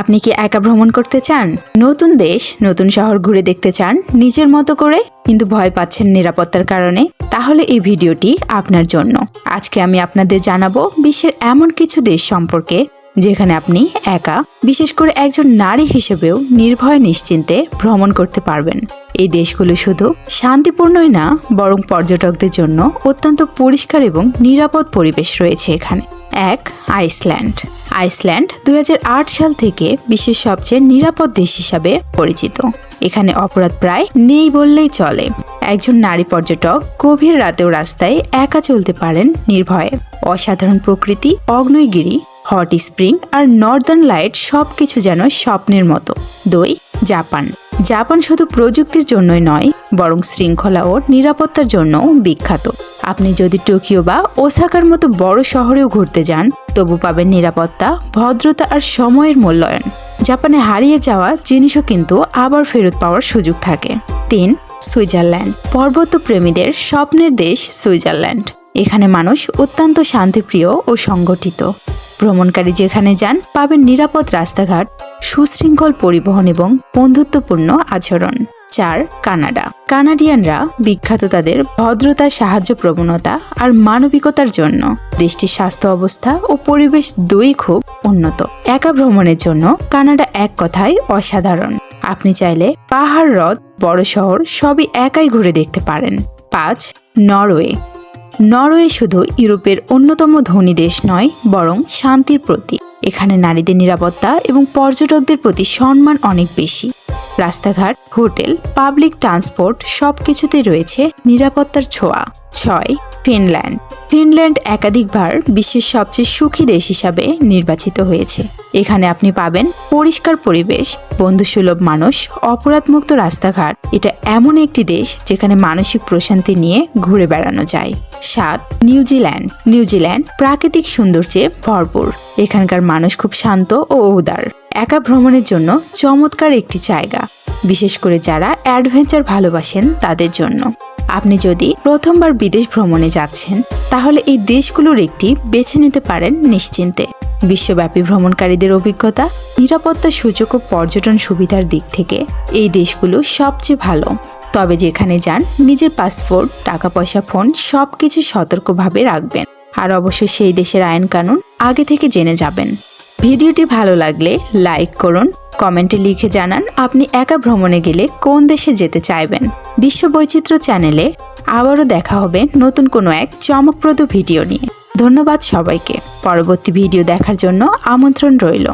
আপনি কি একা ভ্রমণ করতে চান? নতুন দেশ, নতুন শহর ঘুরে দেখতে চান? নিজের মতো করে, কিন্তু ভয় পাচ্ছেন নিরাপত্তার কারণে? তাহলে এই ভিডিওটি আপনার জন্য। আজকে আমি আপনাদের জানাব বিশ্বের এমন কিছু দেশ সম্পর্কে, যেখানে আপনি একা, বিশেষ করে একজন নারী হিসেবেও নির্ভয় নিশ্চিন্তে ভ্রমণ করতে পারবেন। এই দেশগুলো শুধু শান্তিপূর্ণই না, বরং পর্যটকদের জন্য অত্যন্ত পরিষ্কার এবং নিরাপদ পরিবেশ রয়েছে এখানে। এক আইসল্যান্ড। আইসল্যান্ড দুই হাজার আট সাল থেকে বিশ্বের সবচেয়ে নিরাপদ দেশ হিসাবে পরিচিত। এখানে অপরাধ প্রায় নেই বললেই চলে। একজন নারী পর্যটক গভীর রাতেও রাস্তায় একা চলতে পারেন নির্ভয়ে। অসাধারণ প্রকৃতি অগ্নয়গিরি হট স্প্রিং আর নর্দার্ন লাইট সবকিছু যেন স্বপ্নের মতো। দই, জাপান। জাপান শুধু প্রযুক্তির জন্যই নয়, বরং শৃঙ্খলা ও নিরাপত্তার জন্যও বিখ্যাত। আপনি যদি টোকিও বা ওসাকার মতো বড় শহরেও ঘুরতে যান, তবু পাবেন নিরাপত্তা, ভদ্রতা আর সময়ের মূল্যায়ন। জাপানে হারিয়ে যাওয়া জিনিসও কিন্তু আবার ফেরত পাওয়ার সুযোগ থাকে। তিন, সুইজারল্যান্ড। পর্বত প্রেমীদের স্বপ্নের দেশ সুইজারল্যান্ড। এখানে মানুষ অত্যন্ত শান্তিপ্রিয় ও সংগঠিত। ভ্রমণকারী যেখানে যান, পাবেন নিরাপদ রাস্তাঘাট সুশৃঙ্খল পরিবহন এবং বন্ধুত্বপূর্ণ আচরণ। চার, কানাডা। কানাডিয়ানরা বিখ্যাত তাদের ভদ্রতা সাহায্য প্রবণতা আর মানবিকতার জন্য দেশটির স্বাস্থ্য অবস্থা ও পরিবেশ দুই খুব উন্নত। একা ভ্রমণের জন্য কানাডা এক কথায় অসাধারণ। আপনি চাইলে পাহাড়, হ্রদ, বড় শহর সবই একাই ঘুরে দেখতে পারেন। পাঁচ, নরওয়ে। নরওয়ে শুধু ইউরোপের অন্যতম ধনী দেশ নয়, বরং শান্তির প্রতীক। এখানে নারীদের নিরাপত্তা এবং পর্যটকদের প্রতি সম্মান অনেক বেশি। রাস্তাঘাট, হোটেল, পাবলিক ট্রান্সপোর্ট সব কিছুতেই রয়েছে নিরাপত্তার ছোঁয়া। ছয়, ফিনল্যান্ড। ফিনল্যান্ড একাধিকবার বিশ্বের সবচেয়ে সুখী দেশ হিসাবে নির্বাচিত হয়েছে। এখানে আপনি পাবেন পরিষ্কার পরিবেশ, বন্ধুসুলভ মানুষ, অপরাধমুক্ত রাস্তাঘাট। এটা এমন একটি দেশ যেখানে মানসিক প্রশান্তি নিয়ে ঘুরে বেড়ানো যায়। সাত নিউজিল্যান্ড নিউজিল্যান্ড প্রাকৃতিক সৌন্দর্যে ভরপুর। এখানকার মানুষ খুব শান্ত ও উদার। একা ভ্রমণের জন্য চমৎকার একটি জায়গা। বিশেষ করে যারা অ্যাডভেঞ্চার ভালোবাসেন তাদের জন্য। আপনি যদি প্রথমবার বিদেশ ভ্রমণে যাচ্ছেন, তাহলে এই দেশগুলোর একটি বেছে নিতে পারেন নিশ্চিন্তে। বিশ্বব্যাপী ভ্রমণকারীদের অভিজ্ঞতা, নিরাপত্তা সূচক ও পর্যটন সুবিধার দিক থেকে এই দেশগুলো সবচেয়ে ভালো। তবে যেখানে যান, নিজের পাসপোর্ট টাকা পয়সা ফোন সব কিছু সতর্কভাবে রাখবেন। আর অবশ্যই সেই দেশের আইন কানুন আগে থেকে জেনে যাবেন। ভিডিওটি ভালো লাগলে লাইক করুন কমেন্টে লিখে জানান, আপনি একা ভ্রমণে গেলে কোন দেশে যেতে চাইবেন? বিশ্ব বৈচিত্র্য চ্যানেলে আবারও দেখা হবে নতুন কোনো এক চমকপ্রদ ভিডিও নিয়ে। ধন্যবাদ সবাইকে। পরবর্তী ভিডিও দেখার জন্য আমন্ত্রণ রইল।